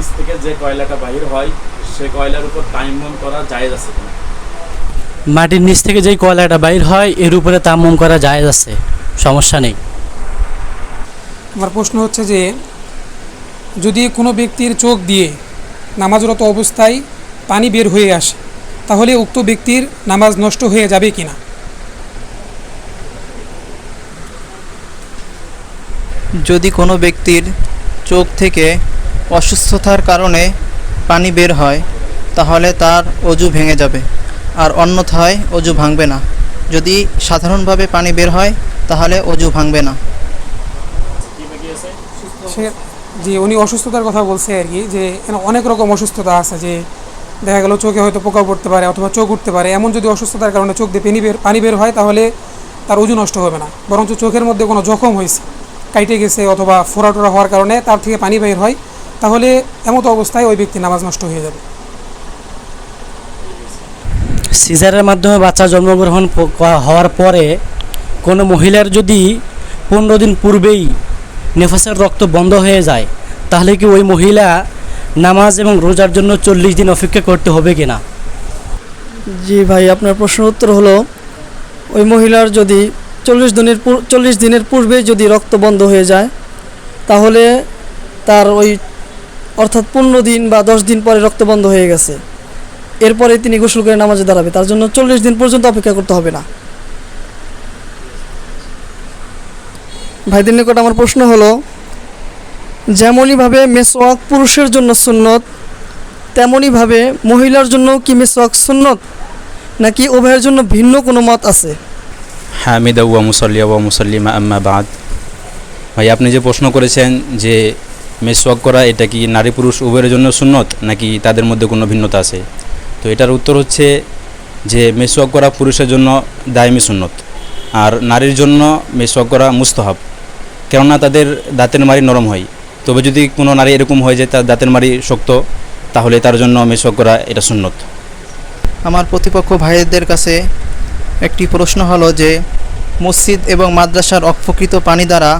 নিচ থেকে যে কয়লাটা বাহির হয় সে কয়লার উপর টাইমন করা জায়েজ আছে কিনা? মাটির নিচ থেকে যেই কয়লাটা বাইর হয় এর উপরে তাম্মম করা যায় আছে। সমস্যা নেই। আমার প্রশ্ন হচ্ছে যে যদি কোনো ব্যক্তির চোখ দিয়ে নামাজরত অবস্থায় পানি বের হয়ে আসে তাহলে উক্ত ব্যক্তির নামাজ নষ্ট হয়ে যাবে কিনা? যদি কোনো ব্যক্তির চোখ থেকে অসুস্থতার কারণে পানি বের হয়, তাহলে তার অজু ভেঙে যাবে। আর অন্যথায় অজু ভাঙবে না। যদি সাধারণভাবে পানি বের হয়, তাহলে অজু ভাঙবে না। যে উনি অসুস্থতার কথা বলছে আর কি, যে এখানে অনেক রকম অসুস্থতা আছে, যে দেখা গেল চোখে হয়তো পোকা পড়তে পারে অথবা চোখ উঠতে পারে। এমন যদি অসুস্থতার কারণে চোখ দিয়ে পানি বের পানি বের হয়, তাহলে তার ওজন নষ্ট হবে না। বরঞ্চ চোখের মধ্যে কোনো জখম হয়েছে, কাইটে গেছে অথবা ফোড়া টোড়া হওয়ার কারণে তার থেকে পানি বের হয়। তাহলে এমতো অবস্থায় ওই ব্যক্তি নামাজ নষ্ট হয়ে যাবে। সিজারের মাধ্যমে বাচ্চা জন্মগ্রহণ হওয়ার পরে কোনো মহিলার যদি পনেরো দিন পূর্বেই নেফাসের রক্ত বন্ধ হয়ে যায় তাহলে কি ওই মহিলা নামাজ এবং রোজার জন্য চল্লিশ দিন অপেক্ষা করতে হবে কিনা? জি ভাই আপনার প্রশ্নের উত্তর হলো ওই মহিলার যদি চল্লিশ দিনের চল্লিশ দিনের পূর্বে যদি রক্ত বন্ধ হয়ে যায় তাহলে তার ওই অর্থাৎ পনেরো দিন বা দশ দিন পরে রক্ত বন্ধ হয়ে গেছে। এরপরে তিনি গোসল করে নামাজে দাঁড়াবে। তার জন্য চল্লিশ দিন পর্যন্ত অপেক্ষা করতে হবে না। ভাইদের নিকট আমার প্রশ্ন হলো, যেমনইভাবে মেসওয়াক পুরুষের জন্য সুন্নত, তেমনইভাবে মহিলার জন্য কি মেসওয়াক সুন্নত, নাকি উভয়ের জন্য ভিন্ন কোনো মত আছে? হামিদা ওয়া মুসল্লিয়া ওয়া মুসল্লিমা আম্মা বাদ। ভাই, আপনি যে প্রশ্ন করেছেন যে মেসওয়াক করা, এটা কি নারী পুরুষ উভয়ের জন্য সুন্নত, নাকি তাদের মধ্যে কোনো ভিন্নতা আছে? তো এটার উত্তর হচ্ছে যে মেসওয়াক করা পুরুষের জন্য দায়মি সুন্নত, আর নারীর জন্য মেসওয়াক করা মুস্তহাব, কেননা তাদের দাঁতের মারি নরম হয়। তবে যদি কোনো নারী এরকম হয় যে তার দাঁতের মারি শক্ত, তাহলে তার জন্য মেসওয়াক করা এটা সুন্নত। আমার প্রতিপক্ষ ভাইদের কাছে একটি প্রশ্ন হলো যে, মসজিদ এবং মাদ্রাসার অক্ষকৃত পানি দ্বারা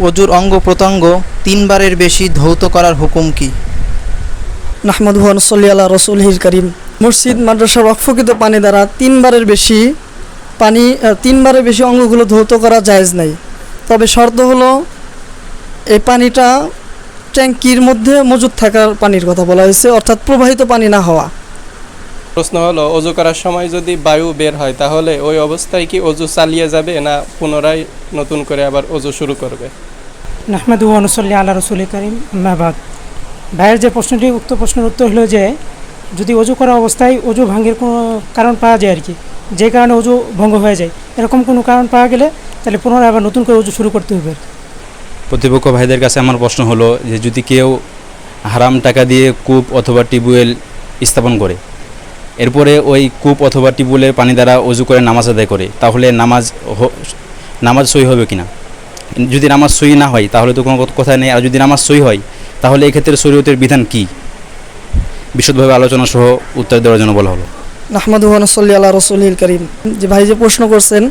অজুর অঙ্গ প্রত্যঙ্গ তিনবারের বেশি ধৌত করার হুকুম কি? নাহমদ হুয়ান সল্লি আল্লাহ রসুল হির করিম। মসজিদ মাদ্রাসার অক্ষকৃত পানি দ্বারা তিনবারের বেশি পানি তিনবারের বেশি অঙ্গগুলো ধৌত করা জায়েজ নাই। তবে শর্ত হলো, এই পানিটা ট্যাঙ্কির মধ্যে মজুদ থাকার পানির কথা বলা হয়েছে, অর্থাৎ প্রবাহিত পানি না হওয়া। প্রশ্ন হলো অজু করার সময় যদি বায়ু বের হয় তাহলে ওই অবস্থায় কি অজু চালিয়ে যাবে না পুনরায় নতুন করে আবার অজু শুরু করবে? নাহমেদু অনুসল্লি আল্লাহ রসুল করিম আহমাবাদ ভাইয়ের যে প্রশ্নটি উক্ত প্রশ্নের উত্তর হলো যে যদি অজু করা অবস্থায় অজু ভাঙ্গের কোনো কারণ পাওয়া যায় আর কি যে কারণে অজু ভঙ্গ হয়ে যায় এরকম কোনো কারণ পাওয়া গেলে তাহলে পুনরায় আবার নতুন করে অজু শুরু করতে হবে প্রতিপক্ষ ভাইদের কাছে আমার প্রশ্ন হলো যে যদি কেউ হারাম টাকা দিয়ে কূপ অথবা টিউবওয়েল স্থাপন করে এরপরে ওই কূপ অথবা টিউবওয়েলের পানি দ্বারা অজু করে নামাজ আদায় করে, তাহলে নামাজ নামাজ সই হবে কিনা? যদি নামাজ সই না হয়, তাহলে তো কোনো কথা নেই। আর যদি নামাজ সই হয়, তাহলে এক্ষেত্রে শরীয়তের বিধান কি? বিশদভাবে আলোচনা সহ উত্তর দেওয়ার জন্য বলা হলো। নাহমদ হুয়ান সল্লি আল্লাহ করিম। যে ভাই যে প্রশ্ন করছেন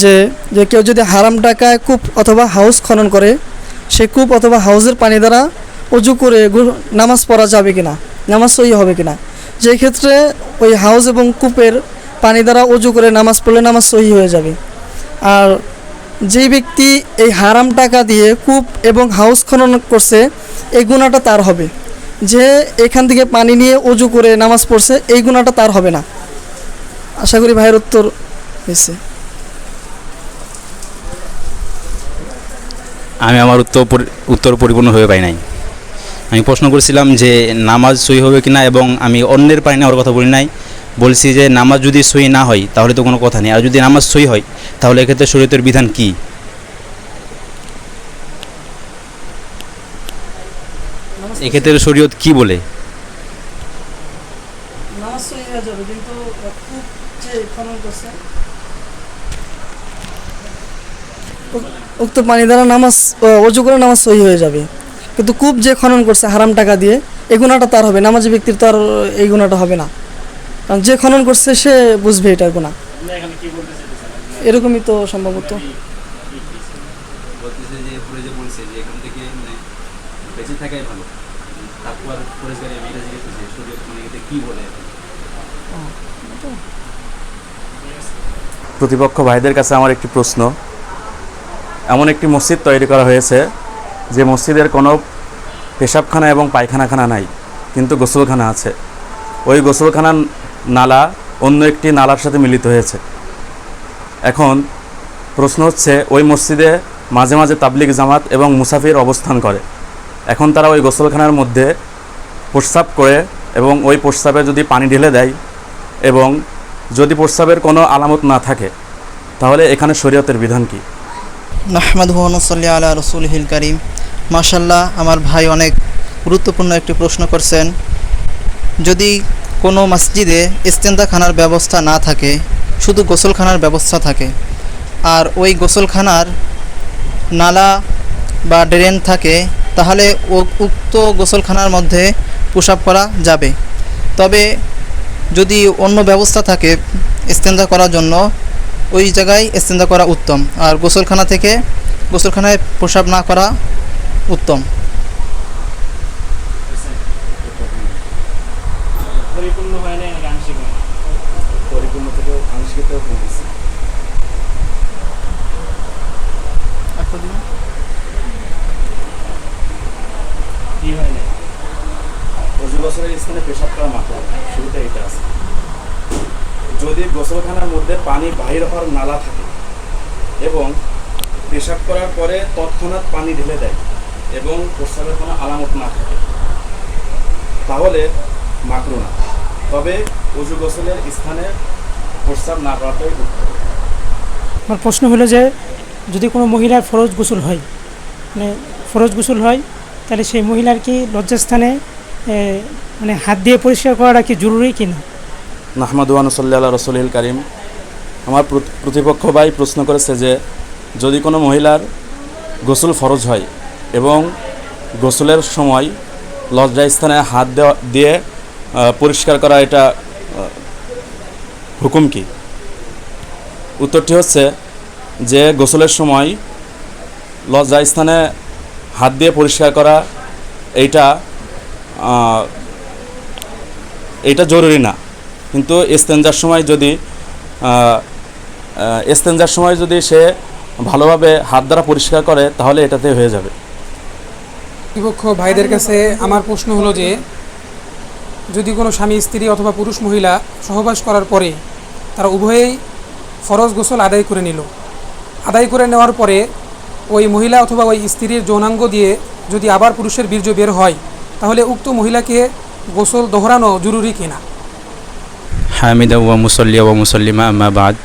যে যে কেউ যদি হারাম টাকায় কূপ অথবা হাউস খনন করে, সে কূপ অথবা হাউসের পানি দ্বারা অজু করে নামাজ পড়া যাবে কিনা? নামাজ সই হবে কিনা? যে ক্ষেত্রে ওই হাউস এবং কূপের পানি দ্বারা অজু করে নামাজ পড়লে নামাজ সহি হয়ে যাবে। আর যে ব্যক্তি এই হারাম টাকা দিয়ে কূপ এবং হাউস খনন করছে, এই গুণাটা তার হবে। যে এখান থেকে পানি নিয়ে অজু করে নামাজ পড়ছে, এই গুণাটা তার হবে না। আশা করি ভাইয়ের উত্তর হয়েছে। আমি আমার উত্তর উত্তর পরিপূর্ণভাবে পাই নাই। আমি প্রশ্ন করেছিলাম যে নামাজ সই হবে কিনা এবং আমি অন্যের পাই নেওয়ার কথা বলি নাই। বলছি যে নামাজ যদি সই না হয় তাহলে তো কোনো কথা নেই। আর যদি নামাজ সই হয় তাহলে এক্ষেত্রে শরীয়তের বিধান কি? এক্ষেত্রে শরীয়ত কি বলে? হয়ে উক্ত পানি দ্বারা নামাজ ও, অজু করে নামাজ সহি হয়ে যাবে। কিন্তু কূপ যে খনন করছে হারাম টাকা দিয়ে এই গুণাটা তার হবে নামাজি ব্যক্তির তার এই গুণাটা হবে না। কারণ যে খনন করছে সে বুঝবে এটার গুণা। এরকমই তো সম্ভবত। বলতেছে যে উপরে যে বলছে যে এখান থেকে মানে মানে বলে? প্রতিপক্ষ ভাইদের কাছে আমার একটি প্রশ্ন। এমন একটি মসজিদ তৈরি করা হয়েছে যে মসজিদের কোনো পেশাবখানা এবং পায়খানাখানা নাই, কিন্তু গোসলখানা আছে। ওই গোসলখানার নালা অন্য একটি নালার সাথে মিলিত হয়েছে। এখন প্রশ্ন হচ্ছে, ওই মসজিদে মাঝে মাঝে তাবলিগ জামাত এবং মুসাফির অবস্থান করে। এখন তারা ওই গোসলখানার মধ্যে প্রস্রাব করে এবং ওই প্রস্রাবে যদি পানি ঢেলে দেয় এবং যদি প্রস্রাবের কোনো আলামত না থাকে, তাহলে এখানে শরীয়তের বিধান কি? নাহমাদ হুয়ানুসল্লি আলা রসুলহিল করিম। মাশাল্লাহ আমার ভাই অনেক গুরুত্বপূর্ণ একটি প্রশ্ন করছেন। যদি কোনো মসজিদে ইস্তেন্দাখানার ব্যবস্থা না থাকে, শুধু গোসলখানার ব্যবস্থা থাকে, আর ওই গোসলখানার নালা বা ড্রেন থাকে, তাহলে উক্ত গোসলখানার মধ্যে প্রসাব করা যাবে। তবে যদি অন্য ব্যবস্থা থাকে ইস্তেন্দা করার জন্য ওই জায়গায় ইস্তেন্দা করা উত্তম। আর গোসলখানা থেকে গোসলখানায় প্রসাব না করা উত্তম। পরিপূর্ণ হয় না আংশিক হয় পরিপূর্ণ থেকে আংশিক কমেছে কি হয় না অজু বছরের স্থানে পেশাব করা মাত্র। শুরুতে এটা আছে। যদি গোসলখানার মধ্যে পানি বাহির হওয়ার নালা থাকে এবং পেশাব করার পরে তৎক্ষণাৎ পানি ঢেলে দেয় এবং প্রস্রাবের কোনো আলামত না থাকে, তাহলে মাকরু না। তবে অজু গোসলের স্থানে প্রস্রাব না করাটাই আমার প্রশ্ন হলো যে, যদি কোনো মহিলার ফরজ গোসল হয় মানে ফরজ গোসল হয়, তাহলে সেই মহিলার কি লজ্জাস্থানে মানে হাত দিয়ে পরিষ্কার করাটা কি জরুরি কি না নাহমাদুয়ান সাল্লাহ রসুল করিম। আমার প্রত- প্রতিপক্ষ ভাই প্রশ্ন করেছে যে, যদি কোনো মহিলার গোসল ফরজ হয় এবং গোসলের সময় লজ্জা স্থানে হাত দেওয়া, দিয়ে পরিষ্কার করা এটা হুকুম কি? উত্তরটি হচ্ছে যে, গোসলের সময় লজ্জা স্থানে হাত দিয়ে পরিষ্কার করা এইটা এইটা জরুরি না। কিন্তু এস্তেঞ্জার সময় যদি এস্তেঞ্জার সময় যদি সে ভালোভাবে হাত দ্বারা পরিষ্কার করে, তাহলে এটাতে হয়ে যাবে। কর্তৃপক্ষ ভাইদের কাছে আমার প্রশ্ন হলো যে, যদি কোনো স্বামী, স্ত্রী অথবা পুরুষ মহিলা সহবাস করার পরে তারা উভয়েই ফরজ গোসল আদায় করে নিল। আদায় করে নেওয়ার পরে ওই মহিলা অথবা ওই স্ত্রীর যৌনাঙ্গ দিয়ে যদি আবার পুরুষের বীর্য বের হয়, তাহলে উক্ত মহিলাকে গোসল দোহরানো জরুরি কিনা? হামিদা ওয়া মুসল্লিয়া ওয়া মুসল্লিমা, আম্মা বাদ।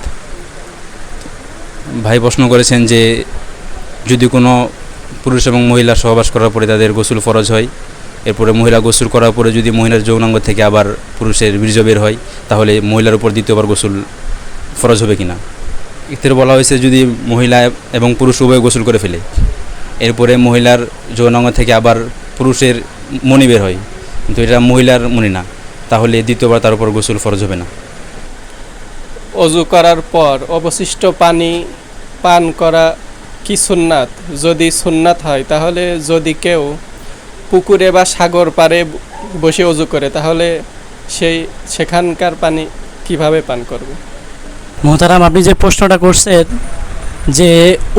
ভাই প্রশ্ন করেছেন যে, যদি কোনো পুরুষ এবং মহিলা সহবাস করার পরে তাদের গোসল ফরজ হয়, এরপরে মহিলা গোসল করার পরে যদি মহিলার যৌনাঙ্গ থেকে আবার পুরুষের বীর্য বের হয়, তাহলে মহিলার উপর দ্বিতীয়বার গোসল ফরজ হবে কিনা? এতে বলা হয়েছে যদি মহিলা এবং পুরুষ উভয় গোসল করে ফেলে, এরপরে মহিলার যৌনাঙ্গ থেকে আবার পুরুষের মণি বের হয়, কিন্তু এটা মহিলার মণি না। তাহলে দ্বিতীয়বার তার উপর গোসল ফরজ হবে না। অজু করার পর অবশিষ্ট পানি পান করা কি সুন্নাত? যদি সুন্নাত হয় তাহলে যদি কেউ পুকুরে বা সাগর পাড়ে বসে অজু করে তাহলে সেই সেখানকার পানি কীভাবে পান করবে? মোহতারাম আপনি যে প্রশ্নটা করছেন যে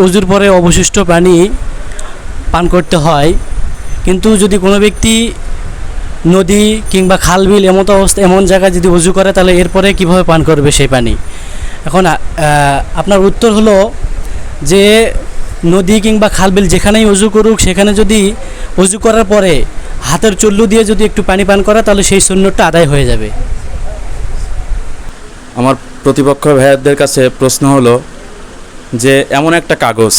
অজুর পরে অবশিষ্ট পানি পান করতে হয় কিন্তু যদি কোনো ব্যক্তি নদী কিংবা খাল বিল এমন অবস্থা, এমন জায়গায় যদি অজু করে, তাহলে এরপরে কীভাবে পান করবে সেই পানি? এখন আপনার উত্তর হলো যে নদী কিংবা খাল বিল যেখানেই অজু করুক, সেখানে যদি অজু করার পরে হাতের চল্লু দিয়ে যদি একটু পানি পান করে, তাহলে সেই শূন্যটা আদায় হয়ে যাবে। আমার প্রতিপক্ষ ভাইয়াদের কাছে প্রশ্ন হলো যে, এমন একটা কাগজ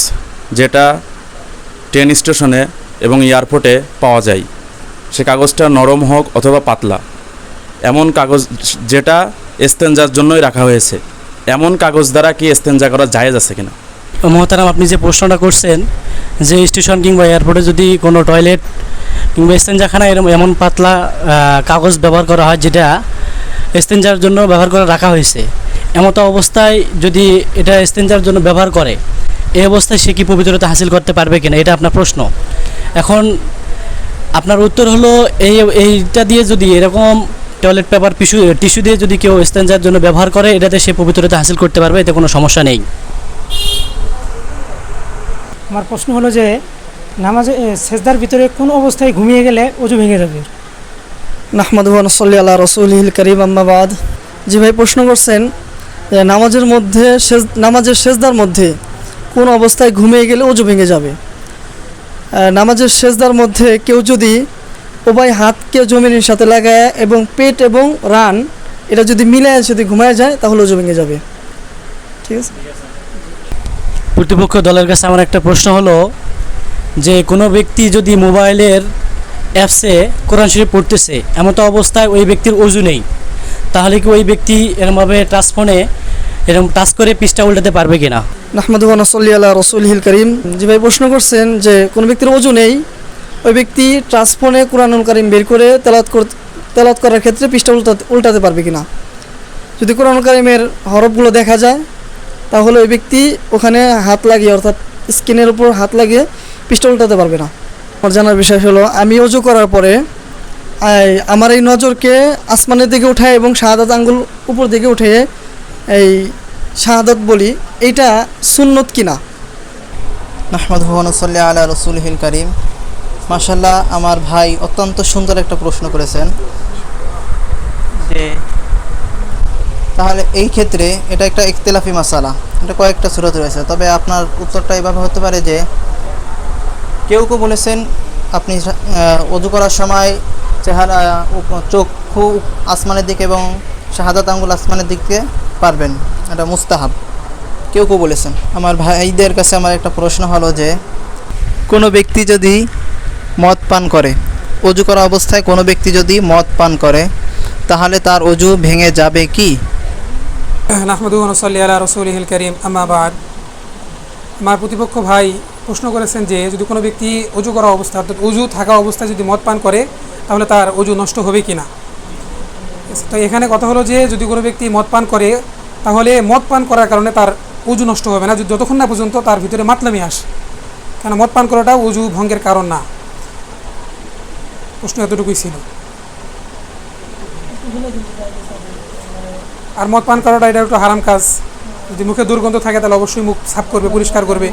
যেটা ট্রেন স্টেশনে এবং এয়ারপোর্টে পাওয়া যায়। সে কাগজটা নরম হোক অথবা পাতলা। এমন কাগজ যেটা এস্তেঞ্জার জন্যই রাখা হয়েছে। এমন কাগজ দ্বারা কি এস্তেঞ্জা করা জায়েজ আছে কিনা? মহতারাম, আপনি যে প্রশ্নটা করছেন, যে স্টেশন কিংবা এয়ারপোর্টে যদি কোনো টয়লেট কিংবা স্টেঞ্জাখানা এরম এমন পাতলা কাগজ ব্যবহার করা হয় যেটা স্টেঞ্জার জন্য ব্যবহার করে রাখা হয়েছে, এমতো অবস্থায় যদি এটা স্টেঞ্জার জন্য ব্যবহার করে এই অবস্থায় সে কি পবিত্রতা হাসিল করতে পারবে কিনা? এটা আপনার প্রশ্ন। এখন আপনার উত্তর হলো এই এইটা দিয়ে যদি এরকম টয়লেট পেপার টিস্যু টিস্যু দিয়ে যদি কেউ স্টেঞ্জার জন্য ব্যবহার করে এটাতে সে পবিত্রতা হাসিল করতে পারবে এতে কোনো সমস্যা নেই। আমার প্রশ্ন হলো যে নামাজে সেজদার ভিতরে কোন অবস্থায় ঘুমিয়ে গেলে অজু ভেঙে যাবে? নাহমাদুহ নসল্লি আল্লাহ রসুলহিল করিম আম্মাবাদ জি ভাই প্রশ্ন করছেন যে নামাজের মধ্যে নামাজের সেজদার মধ্যে কোন অবস্থায় ঘুমিয়ে গেলে অজু ভেঙে যাবে? নামাজের সেজদার মধ্যে কেউ যদি উভয় হাতকে জমিনের সাথে লাগায় এবং পেট এবং রান, এটা যদি মিলায়, যদি ঘুমায় যায়, তাহলে অজু ভেঙে যাবে। ঠিক আছে? প্রতিপক্ষ দলের কাছে আমার একটা প্রশ্ন হলো যে, কোনো ব্যক্তি যদি মোবাইলের অ্যাপসে কোরআন শরীফ পড়তেছে, এমতো অবস্থায় ওই ব্যক্তির অজু নেই, তাহলে কি ওই ব্যক্তি এরমভাবে টাচ ফোনে এরকম টাচ করে পিসটা উল্টাতে পারবে কিনা? নাহমাদুহ নসল্লি আল্লাহ রসুলহিল করিম। যে ভাই, প্রশ্ন করছেন যে কোনো ব্যক্তির অজু নেই, ওই ব্যক্তি ট্রান্সফোনে কোরআনুল করিম বের করে তেলাত তেলাত করার ক্ষেত্রে পৃষ্ঠা উল্টাতে উল্টাতে পারবে কিনা? যদি কোরআনুল করিমের হরফগুলো দেখা যায়, তাহলে ওই ব্যক্তি ওখানে হাত লাগিয়ে, অর্থাৎ স্কিনের উপর হাত লাগিয়ে পৃষ্ঠা উল্টাতে পারবে না। আমার জানার বিষয় হলো, আমি অজু করার পরে আমার এই নজরকে আসমানের দিকে উঠায় এবং শাহাদাত আঙ্গুল উপর দিকে উঠে এই শাহাদত বলি এইটা সুন্নত কিনা? মাহমদ হুয়ানুসল্লি আলা রসুলহিল করিম। মাসাল্লাহ আমার ভাই অত্যন্ত সুন্দর একটা প্রশ্ন করেছেন। যে তাহলে এই ক্ষেত্রে এটা একটা ইখতিলাফি মাসালা। এটা কয়েকটা সুরত রয়েছে। তবে আপনার উত্তরটা এভাবে হতে পারে যে কেউ কেউ বলেছেন আপনি অজু করার সময় চেহারা চক্ষু আসমানের দিকে এবং শাহাদাত আঙ্গুল আসমানের দিকে পারবেন, এটা মুস্তাহাব। কেউ কেউ বলেছেন। আমার ভাইদের কাছে আমার একটা প্রশ্ন হলো যে, কোনো ব্যক্তি যদি মদ পান করে, অজু করা অবস্থায় কোনো ব্যক্তি যদি মদ পান করে, তাহলে তার অজু ভেঙে যাবে কি? আমার প্রতিপক্ষ ভাই প্রশ্ন করেছেন যে, যদি কোনো ব্যক্তি অজু করা অবস্থা, অর্থাৎ অজু থাকা অবস্থায় যদি মদ পান করে, তাহলে তার অজু নষ্ট হবে কি না তো এখানে কথা হলো যে, যদি কোনো ব্যক্তি মদ পান করে তাহলে মদ পান করার কারণে তার উজু নষ্ট হবে না। যতক্ষণ না পর্যন্ত তার ভিতরে মাতলামি আসে। কেন মদ পান করাটা উজু ভঙ্গের কারণ না? প্রশ্ন এতটুকুই ছিল। আর মদ পান করাটা এটা একটু হারাম কাজ। যদি মুখে দুর্গন্ধ থাকে, তাহলে অবশ্যই মুখ সাফ করবে, পরিষ্কার করবে।